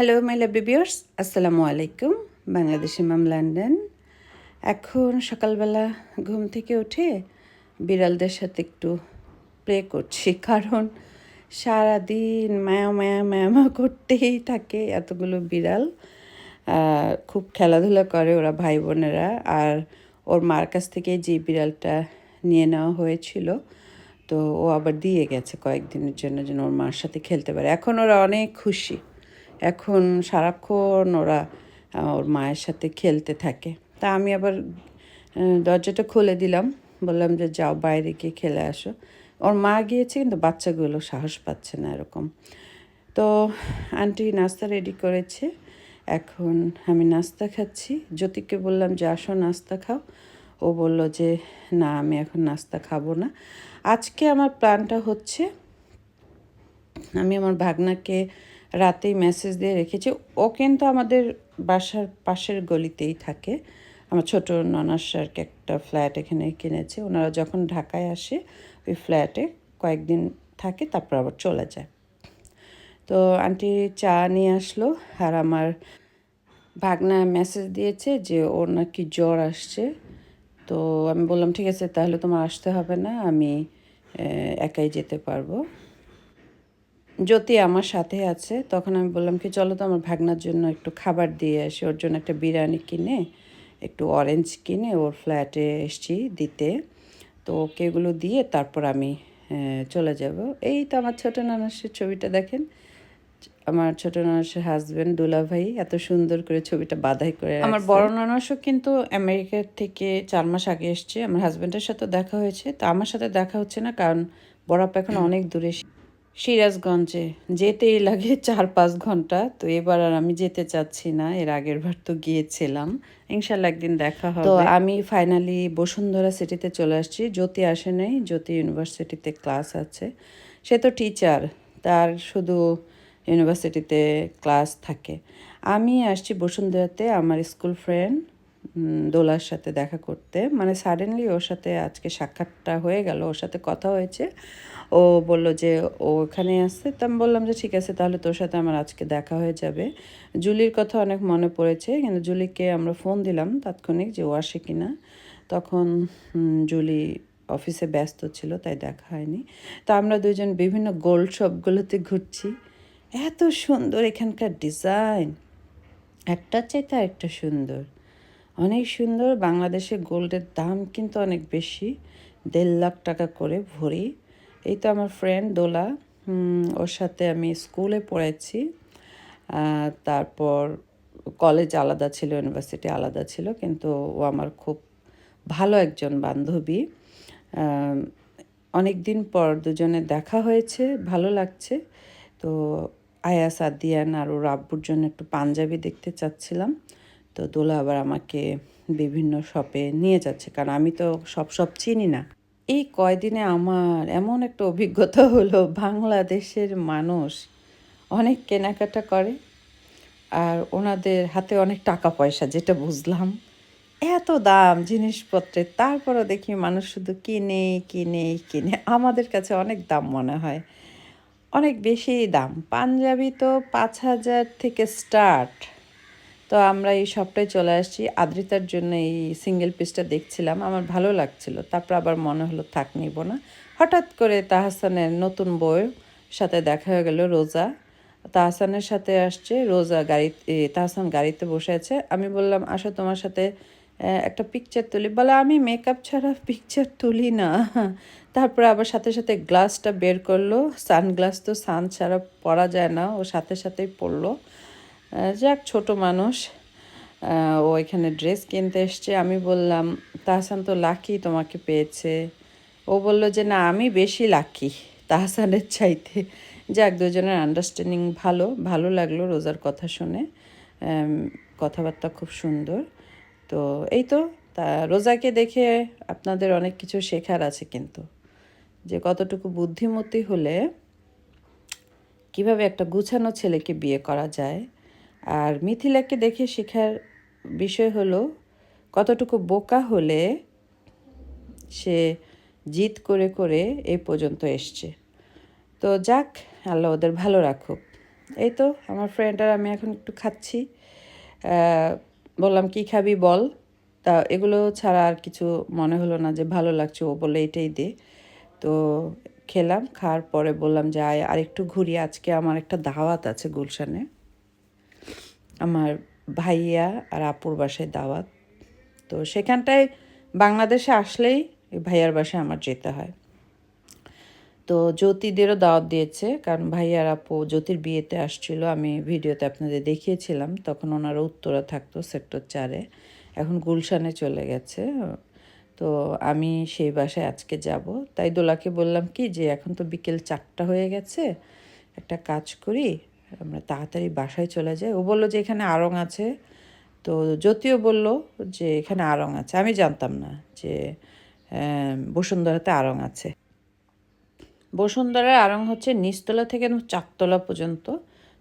Hello my lovely বিয়ার্স আসসালামু আলাইকুম বাংলাদেশি মাম London এখন সকালবেলা ঘুম থেকে উঠে বিড়ালদের সাথে একটু প্লে করছি। কারণ সারাদিন মায়া মায়া মায়া করতেই থাকে এতগুলো বিড়াল। খুব খেলাধুলা করে ওরা ভাই বোনেরা। আর ওর মার কাছ থেকে যে বিড়ালটা নিয়ে নেওয়া হয়েছিল, তো ও আবার দিয়ে গেছে কয়েকদিনের জন্য যেন ওর মার সাথে খেলতে পারে। এখন ওরা অনেক খুশি। এখন সারাক্ষণ ওরা ওর মায়ের সাথে খেলতে থাকে। তা আমি আবার দরজাটা খুলে দিলাম। বললাম যে, যাও বাইরে গিয়ে খেলে আসো। ওর মা গিয়েছে, কিন্তু বাচ্চাগুলো সাহস পাচ্ছে না এরকম। তো আন্টি নাস্তা রেডি করেছে। এখন আমি নাস্তা খাচ্ছি। জ্যোতিকে বললাম যে, আসো নাস্তা খাও। ও বলল যে, না, আমি এখন নাস্তা খাব না। আজকে আমার প্ল্যানটা হচ্ছে, আমি আমার ভাগনাকে রাতেই মেসেজ দিয়ে রেখেছি। ও কিন্তু আমাদের বাসার পাশের গলিতেই থাকে। আমার ছোট ননাসারকে একটা ফ্ল্যাট এখানে কিনেছে। ওনারা যখন ঢাকায় আসে, ওই ফ্ল্যাটে কয়েকদিন থাকে, তারপর আবার চলে যায়। তো আন্টি চা নিয়ে আসলো আর আমার ভাগনা মেসেজ দিয়েছে যে, ওর নাকি জ্বর আসছে। তো আমি বললাম, ঠিক আছে, তাহলে তোমার আসতে হবে না, আমি একাই যেতে পারব। জ্যোতি আমার সাথে আছে তখন আমি বললাম কি চলো তো আমার ভাগনার জন্য একটু খাবার দিয়ে আসি। ওর জন্য একটা বিরিয়ানি কিনে একটু অরেঞ্জ কিনে ওর ফ্ল্যাটে এসছি দিতে। তো ওকে এগুলো দিয়ে তারপর আমি চলে যাব। এই তো আমার ছোটো নানাসের ছবিটা দেখেন। আমার ছোট নানাসের হাজবেন্ড দুলা ভাই এত সুন্দর করে ছবিটা বাধাই করে আমার বড় নানাসও কিন্তু আমেরিকা থেকে চার মাস আগে এসছে। আমার হাজবেন্ডের সাথে দেখা হয়েছে। তো আমার সাথে দেখা হচ্ছে না কারণ বড়াপা এখন অনেক দূরে সিরাজগঞ্জে যেতেই লাগে চার পাঁচ ঘণ্টা। তো এবার আর আমি যেতে চাচ্ছি না এর আগের বার তো গিয়েছিলাম। ইনশাল্লাহ একদিন দেখা হবে। তো আমি ফাইনালি বসুন্ধরা সিটিতে চলে আসছি। জ্যোতি আসে নাই জ্যোতি ইউনিভার্সিটিতে ক্লাস আছে। সে তো টিচার তার শুধু ইউনিভার্সিটিতে ক্লাস থাকে। আমি আসছি বসুন্ধরাতে আমার স্কুল ফ্রেন্ড দোলার সাথে দেখা করতে। মানে সাডেনলি ওর সাথে আজকে সাক্ষাৎটা হয়ে গেল, ওর সাথে কথা হয়েছে। ও বলল যে, ও ওখানে আসছে তো আমি বললাম যে, ঠিক আছে, তাহলে তোর সাথে আমার আজকে দেখা হয়ে যাবে। জুলির কথা অনেক মনে পড়েছে, কিন্তু জুলিকে আমরা ফোন দিলাম তাৎক্ষণিক যে, ও আসে কিনা? তখন জুলি অফিসে ব্যস্ত ছিল, তাই দেখা হয়নি। তা আমরা দুজন বিভিন্ন গোল্ড শপগুলোতে ঘুরছি। এত সুন্দর এখানকার ডিজাইন একটার চাইতে আরেকটা সুন্দর। অনেক সুন্দর। বাংলাদেশে গোল্ডের দাম কিন্তু অনেক বেশি। দেড় লাখ টাকা করে ভরি। এই তো আমার ফ্রেন্ড দোলা। ওর সাথে আমি স্কুলে পড়েছি তারপর কলেজ আলাদা ছিল ইউনিভার্সিটি আলাদা ছিল। কিন্তু ও আমার খুব ভালো একজন বান্ধবী। অনেক দিন পর দুজনে দেখা হয়েছে, ভালো লাগছে। তো আয়া সাদিয়ান আর ওর আব্বুর জন্য একটু পাঞ্জাবি দেখতে চাচ্ছিলাম। তো দোলা আবার আমাকে বিভিন্ন শপে নিয়ে যাচ্ছে। কারণ আমি তো সব সব চিনি না। এই কয়দিনে আমার এমন একটা অভিজ্ঞতা হলো, বাংলাদেশের মানুষ অনেক কেনাকাটা করে আর ওনাদের হাতে অনেক টাকা পয়সা, যেটা বুঝলাম। এত দাম জিনিসপত্রের, তারপরও দেখি মানুষ শুধু কিনে কিনে কিনে। আমাদের কাছে অনেক দাম মনে হয়। অনেক বেশি দাম। পাঞ্জাবি তো পাঁচ হাজার থেকে স্টার্ট তো আমরা এই সবটাই চলে আসছি। আদ্রিতার জন্য এই সিঙ্গেল পিসটা দেখছিলাম। আমার ভালো লাগছিল। তারপর আবার মনে হলো, থাক, নিব না। হঠাৎ করে তাহসানের নতুন বউয়ের সাথে দেখা হয়ে গেল রোজা। তাহসানের সাথে আসছে রোজা গাড়ি তাহসান গাড়িতে বসে আছে। আমি বললাম, আসো তোমার সাথে একটা পিকচার তুলি। বলে, আমি মেকআপ ছাড়া পিকচার তুলি না। তারপরে আবার সাথে সাথে গ্লাসটা বের করল। সানগ্লাস তো সান ছাড়া পরা যায় না। ও সাথে সাথেই পরলো। যাক, ছোট মানুষ। ও এখানে ড্রেস কিনতে এসছে। আমি বললাম, তাহসান তো লাকি তোমাকে পেয়েছে। ও বলল যে, না, আমি বেশি লাকি তাহসানের চাইতে। যাক, দুজনের আন্ডারস্ট্যান্ডিং ভালো। ভালো লাগল রোজার কথা শুনে। কথাবার্তা খুব সুন্দর। তো এই তো, তা রোজাকে দেখে আপনাদের অনেক কিছু শেখার আছে কিন্তু। যে কতটুকু বুদ্ধিমতী হলে কীভাবে একটা গুছানো ছেলেকে বিয়ে করা যায়। আর মিথিলাকে দেখে শেখার বিষয় হলো, কতটুকু বোকা হলে সে জিদ করে করে এই পর্যন্ত এসছে। তো যাক, আল্লাহ ওদের ভালো রাখুক। এই তো, আমার ফ্রেন্ড আর আমি এখন একটু খাচ্ছি। বললাম, কি খাবি বল? তা এগুলো ছাড়া আর কিছু মনে হলো না যে ভালো লাগছে ও বলে এটাই দে। তো খেলাম, খাওয়ার পরে বললাম যে, আয় আর একটু ঘুরি, আজকে আমার একটা দাওয়াত আছে গুলশানে। ভাইয়া আর আপুর বাসায় দাওয়াত। তো সেখানটায় বাংলাদেশে আসলেই ভাইয়ার বাসায় আমার যেতে হয়। তো জ্যোতিদেরও দাওয়াত দিয়েছে, কারণ ভাইয়ার আপু জ্যোতির বিয়েতে আসছিল, আমি ভিডিওতে আপনাদের দেখিয়েছিলাম, তখন ওনারা উত্তরা থাকতো সেক্টর চারে, এখন গুলশানে চলে গেছে। তো আমি সেই বাসায় আজকে যাব। তাই দোলাকে বললাম কি যে, এখন তো বিকেল চারটা হয়ে গেছে, একটা কাজ করি আমরা তাড়াতাড়ি বাসায় চলে যাই। ও বলল যে, এখানে আড়ং আছে। তো জ্যোতিও বলল যে, এখানে আড়ং আছে। আমি জানতাম না যে বসুন্ধরাতে আড়ং আছে। বসুন্ধরার আড়ং হচ্ছে নিচতলা থেকে চারতলা পর্যন্ত।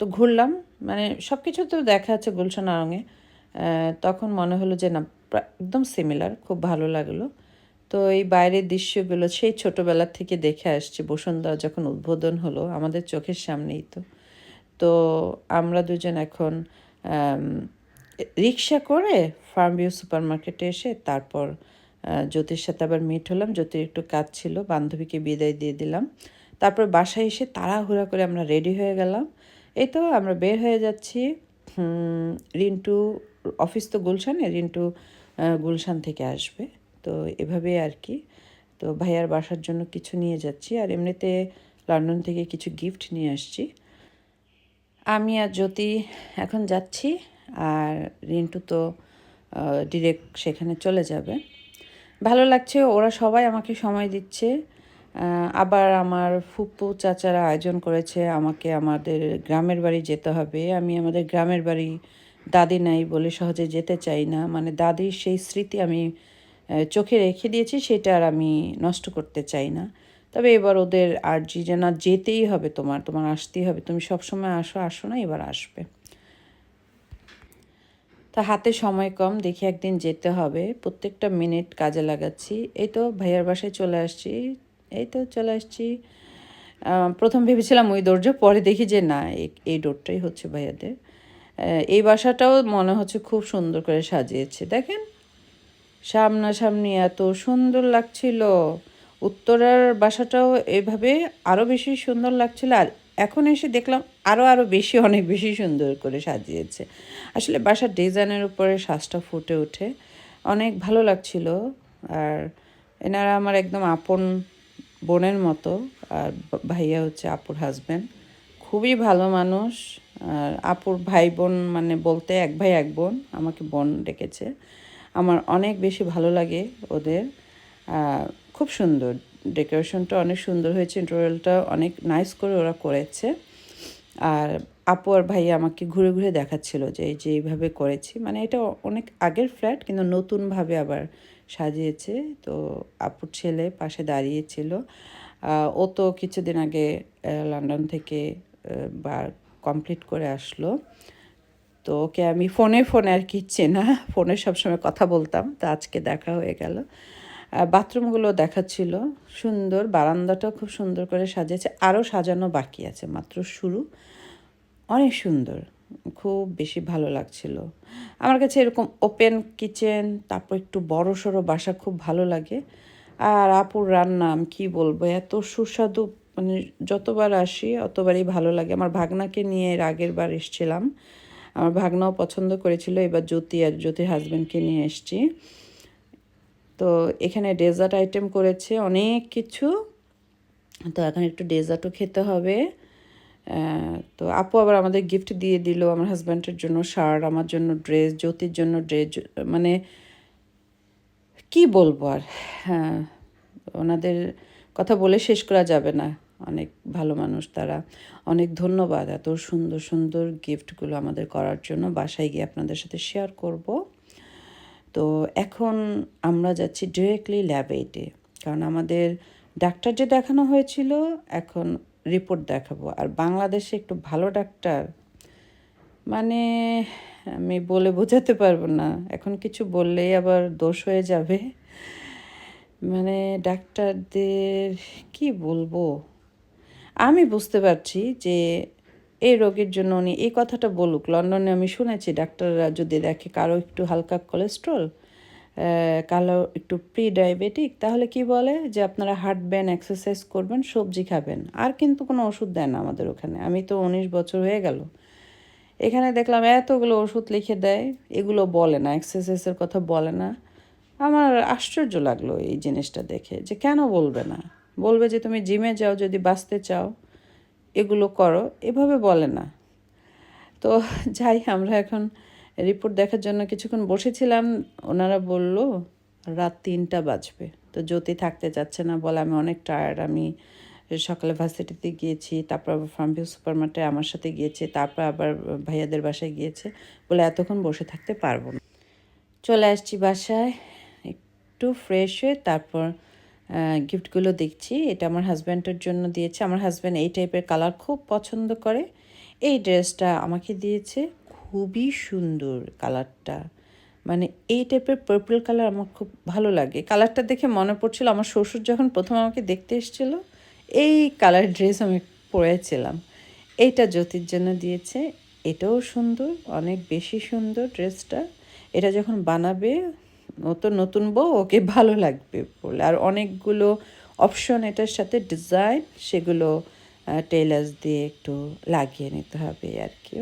তো ঘুরলাম মানে সব কিছু তো দেখা আছে গুলশান আড়ংয়ে। তখন মনে হলো যে, না একদম সিমিলার খুব ভালো লাগল। তো এই বাইরের দৃশ্যগুলো সেই ছোটবেলা থেকে দেখে আসছি। বসুন্ধরা যখন উদ্বোধন হলো আমাদের চোখের সামনেই তো। তো আমরা দুজন এখন রিক্সা করে ফার্ম ভিউ সুপার মার্কেটে এসে তারপর জ্যোতির সাথে আবার মিট হলাম। জ্যোতির একটু কাজ ছিল, বান্ধবীকে বিদায় দিয়ে দিলাম। তারপর বাসায় এসে তাড়াহুড়া করে আমরা রেডি হয়ে গেলাম। এই তো আমরা বের হয়ে যাচ্ছি রিন্টু অফিস তো গুলশানে, রিন্টু গুলশান থেকে আসবে। তো এভাবেই আর কি। তো ভাইয়ার বাসার জন্য কিছু নিয়ে যাচ্ছি আর এমনিতে লন্ডন থেকে কিছু গিফট নিয়ে আসছি। আমি আর জ্যোতি এখন যাচ্ছি আর রিন্টু তো ডিরেক্ট সেখানে চলে যাবে। ভালো লাগছে, ওরা সবাই আমাকে সময় দিচ্ছে। আবার আমার ফুপু চাচারা আয়োজন করেছে, আমাকে আমাদের গ্রামের বাড়ি যেতে হবে। আমি আমাদের গ্রামের বাড়ি দাদি নাই বলে সহজে যেতে চাই না। মানে দাদির সেই স্মৃতি আমি চোখে রেখে দিয়েছি, সেটা আর আমি নষ্ট করতে চাই না। তবে এবার ওদের আর্জি যে না যেতেই হবে তোমার তোমার আসতেই হবে। তুমি সবসময় আসো আসো না, এবার আসবে। তা হাতে সময় কম, দেখি একদিন যেতে হবে। প্রত্যেকটা মিনিট কাজে লাগাচ্ছি। এই তো ভাইয়ার বাসায় চলে আসছি। এই তো চলে আসছি। প্রথম ভেবেছিলাম ওই দরজা পরে দেখি যে, না এই- ডোরটাই হচ্ছে ভাইয়াদের। এই বাসাটাও মনে হচ্ছে খুব সুন্দর করে সাজিয়েছে। দেখেন, সামনাসামনি এত সুন্দর লাগছিল। উত্তরার বাসাটাও এভাবে আরও বেশি সুন্দর লাগছিল। আর এখন এসে দেখলাম আরও আরও বেশি, অনেক বেশি সুন্দর করে সাজিয়েছে। আসলে বাসার ডিজাইনের উপরে সাজটা ফুটে ওঠে। অনেক ভালো লাগছিল। আর এনারা আমার একদম আপন বোনের মতো। আর ভাইয়া হচ্ছে আপুর হাজব্যান্ড খুবই ভালো মানুষ। আর আপুর ভাই বোন মানে বলতে এক ভাই, এক বোন আমাকে বোন ডেকেছে। আমার অনেক বেশি ভালো লাগে ওদের। খুব সুন্দর। ডেকোরেশনটা অনেক সুন্দর হয়েছে ইন্টারভেলটা অনেক নাইস করে ওরা করেছে। আর আপু আর ভাই আমাকে ঘুরে ঘুরে দেখাচ্ছিল যে এই যে এইভাবে করেছি। মানে এটা অনেক আগের ফ্ল্যাট কিন্তু নতুনভাবে আবার সাজিয়েছে। তো আপুর ছেলে পাশে দাঁড়িয়েছিল। ও তো কিছুদিন আগে লন্ডন থেকে বার কমপ্লিট করে আসলো। তো ওকে আমি ফোনে ফোনে আর কি চেনা, ফোনে সবসময় কথা বলতাম। তো আজকে দেখা হয়ে গেল। বাথরুমগুলো দেখাচ্ছিল। সুন্দর, বারান্দাটাও খুব সুন্দর করে সাজিয়েছে। আরও সাজানো বাকি আছে, মাত্র শুরু। অনেক সুন্দর, খুব বেশি ভালো লাগছিল। আমার কাছে এরকম ওপেন কিচেন তারপর একটু বড় সড়ো বাসা খুব ভালো লাগে। আর আপুর রান্না, আমি কী বলব, এত সুস্বাদু মানে যতবার আসি, অতবারই ভালো লাগে। আমার ভাগনাকে নিয়ে এর আগের বার এসছিলাম। আমার ভাগনাও পছন্দ করেছিল। এবার জ্যোতি আর জ্যোতির হাজব্যান্ডকে নিয়ে এসছি। তো এখানে ডেজার্ট আইটেম করেছে অনেক কিছু। তো এখন একটু ডেজার্টও খেতে হবে। তো আপু আবার আমাদের গিফট দিয়ে দিল আমার হাজব্যান্ডের জন্য শার্ট, আমার জন্য ড্রেস জ্যোতির জন্য ড্রেস মানে কি বলব আর? হ্যাঁ ওনাদের কথা বলে শেষ করা যাবে না। অনেক ভালো মানুষ তারা। অনেক ধন্যবাদ এত সুন্দর সুন্দর গিফটগুলো আমাদের করার জন্য। বাসায় গিয়ে আপনাদের সাথে শেয়ার করব। তো এখন আমরা যাচ্ছি ডিরেক্টলি ল্যাব এইটে কারণ আমাদের ডাক্তার যে দেখানো হয়েছিল, এখন রিপোর্ট দেখাবো। আর বাংলাদেশে একটু ভালো ডাক্তার মানে আমি বলে বোঝাতে পারব না। এখন কিছু বললেই আবার দোষ হয়ে যাবে। মানে ডাক্তারদের কি বলব? আমি বুঝতে পারছি যে এই রোগের জন্য উনি এই কথাটা বলুক। লন্ডনে আমি শুনেছি ডাক্তাররা যদি দেখে কারও একটু হালকা কোলেস্ট্রল কালো একটু প্রি ডায়াবেটিক তাহলে কি বলে? যে আপনারা হাঁটবেন এক্সারসাইজ করবেন, সবজি খাবেন। আর কিন্তু কোনো ওষুধ দেয় না আমাদের ওখানে। আমি তো উনিশ বছর হয়ে গেল। এখানে দেখলাম এতগুলো ওষুধ লিখে দেয়, এগুলো বলে না এক্সারসাইজের কথা বলে না। আমার আশ্চর্য লাগল এই জিনিসটা দেখে। যে কেন বলবে না? বলবে যে তুমি জিমে যাও, যদি বাঁচতে চাও এগুলো করো, এভাবে বলে না। তো যাই, আমরা এখন রিপোর্ট দেখার জন্য কিছুক্ষণ বসেছিলাম। ওনারা বলল, রাত তিনটা বাজবে। তো জ্যোতি থাকতে যাচ্ছে না বলে আমি অনেক টায়ার্ড আমি সকালে ভার্সিটিতে গিয়েছি, তারপর আবার ফার্মভিউ সুপার মার্টে আমার সাথে গিয়েছে, তারপর আবার ভাইয়াদের বাসায় গিয়েছে বলে এতক্ষণ বসে থাকতে পারব না। চলে আসছি বাসায়, একটু ফ্রেশ হয়ে তারপর গিফটগুলো দেখছি। এটা আমার হাজব্যান্ডের জন্য দিয়েছে। আমার হাজব্যান্ড এই টাইপের কালার খুব পছন্দ করে। এই ড্রেসটা আমাকে দিয়েছে। খুবই সুন্দর কালারটা মানে এই টাইপের পার্পল কালার আমার খুব ভালো লাগে। কালারটা দেখে মনে পড়ছিল, আমার শ্বশুর যখন প্রথম আমাকে দেখতে এসেছিল, এই কালার ড্রেস আমি পরেছিলাম। এইটা জ্যোতির জন্য দিয়েছে। এটাও সুন্দর, অনেক বেশি সুন্দর ড্রেসটা এটা যখন বানাবে নতুন নতুন বউ, ওকে ভালো লাগবে বলে। আর অনেকগুলো অপশন এটার সাথে ডিজাইন সেগুলো টেলার্স দিয়ে একটু লাগিয়ে নিতে হবে আর কি।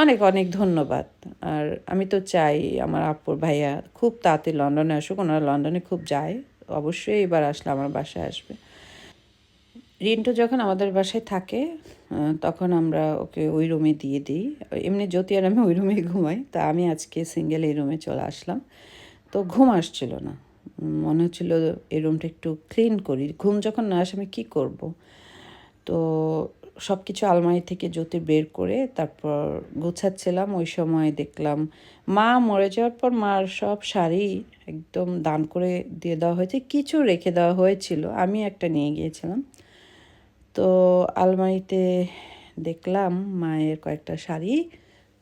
অনেক অনেক ধন্যবাদ। আর আমি তো চাই আমার আপুর ভাইয়া খুব তাড়াতাড়ি লন্ডনে আসুক, ওনারা লন্ডনে খুব যায়, অবশ্যই এবার আসলে আমার বাসায় আসবে। রিন্টু যখন আমাদের বাসায় থাকে তখন আমরা ওকে ওই রুমে দিয়ে দিই। এমনি জ্যোতি আর আমি ওই রুমেই ঘুমাই, তা আমি আজকে সিঙ্গেল এই রুমে চলে আসলাম। তো ঘুম আসছিল না। মনে হচ্ছিল এই রুমটা একটু ক্লিন করি। ঘুম যখন না আসে আমি কী করব? তো সব কিছু আলমারি থেকে জ্যোতি বের করে তারপর গোছাচ্ছিলাম। ওই সময় দেখলাম মা মরে যাওয়ার পর মার সব শাড়ি একদম দান করে দিয়ে দেওয়া হয়েছে। কিছু রেখে দেওয়া হয়েছিল। আমি একটা নিয়ে গিয়েছিলাম। তো আলমারিতে দেখলাম মায়ের কয়েকটা শাড়ি।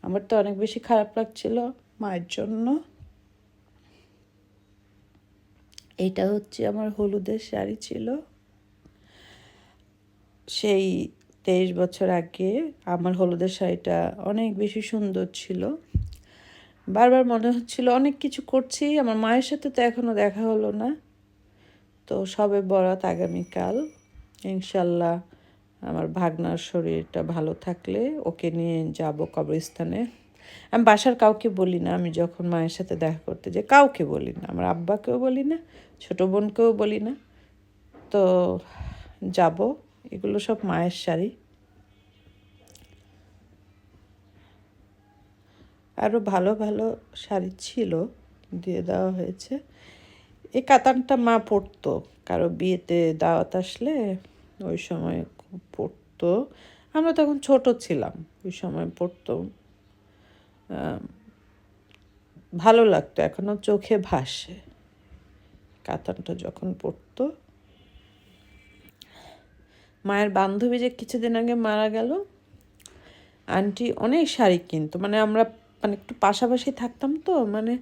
আমার তো অনেক বেশি খারাপ লাগছিল মায়ের জন্য। এটা হচ্ছে আমার হলুদের শাড়ি ছিল। সেই তেইশ বছর আগে আমার হলুদের শাড়িটা অনেক বেশি সুন্দর ছিল। বারবার মনে হচ্ছিল অনেক কিছু করছি, আমার মায়ের সাথে তো এখনও দেখা হলো না। তো সবে বরাত আগামীকাল, ইনশাল্লাহ আমার ভাগনার শরীরটা ভালো থাকলে ওকে নিয়ে যাব কবরস্থানে। আমি বাসার কাউকে বলি না, আমি যখন মায়ের সাথে দেখা করতে যাই, কাউকে বলি না, আমার আব্বাকেও বলি না ছোটো বোনকেও বলি না। তো যাব, এগুলো সব মায়ের শাড়ি। আরও ভালো ভালো শাড়ি ছিল, দিয়ে দেওয়া হয়েছে। এই কাতানটা মা পরতো, কারও বিয়েতে দাওয়াত আসলে ওই সময় পড়তো আমরা তখন ছোট ছিলাম, ওই সময় পড়তো ভালো লাগতো এখনও চোখে ভাসে। কাতানটা যখন পড়তো। মায়ের বান্ধবী যে কিছুদিন আগে মারা গেল, আন্টি অনেক শাড়ি কিনতো মানে আমরা মানে একটু পাশাপাশি থাকতাম তো মানে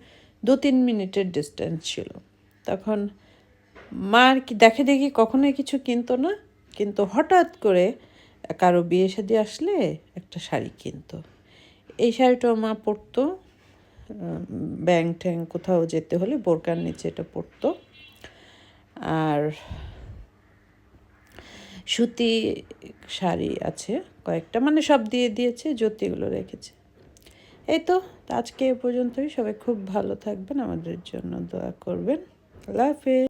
দু তিন মিনিটের ডিস্টেন্স ছিল। তখন মা আর কি দেখে দেখি কখনোই কিছু কিনতো না, কিন্তু হঠাৎ করে কারও বিয়ে শাদি আসলে একটা শাড়ি কিনতো। এই শাড়িটাও মা পরতো ব্যাং ট্যাং কোথাও যেতে হলে বোরকার নিচে এটা পরতো। আর সুতি শাড়ি আছে কয়েকটা মানে সব দিয়ে দিয়েছে জ্যোতিগুলো রেখেছে। এই তো, আজকে এ পর্যন্তই। সবাই খুব ভালো থাকবেন, আমাদের জন্য দোয়া করবেন। আল্লাহ হাফেজ।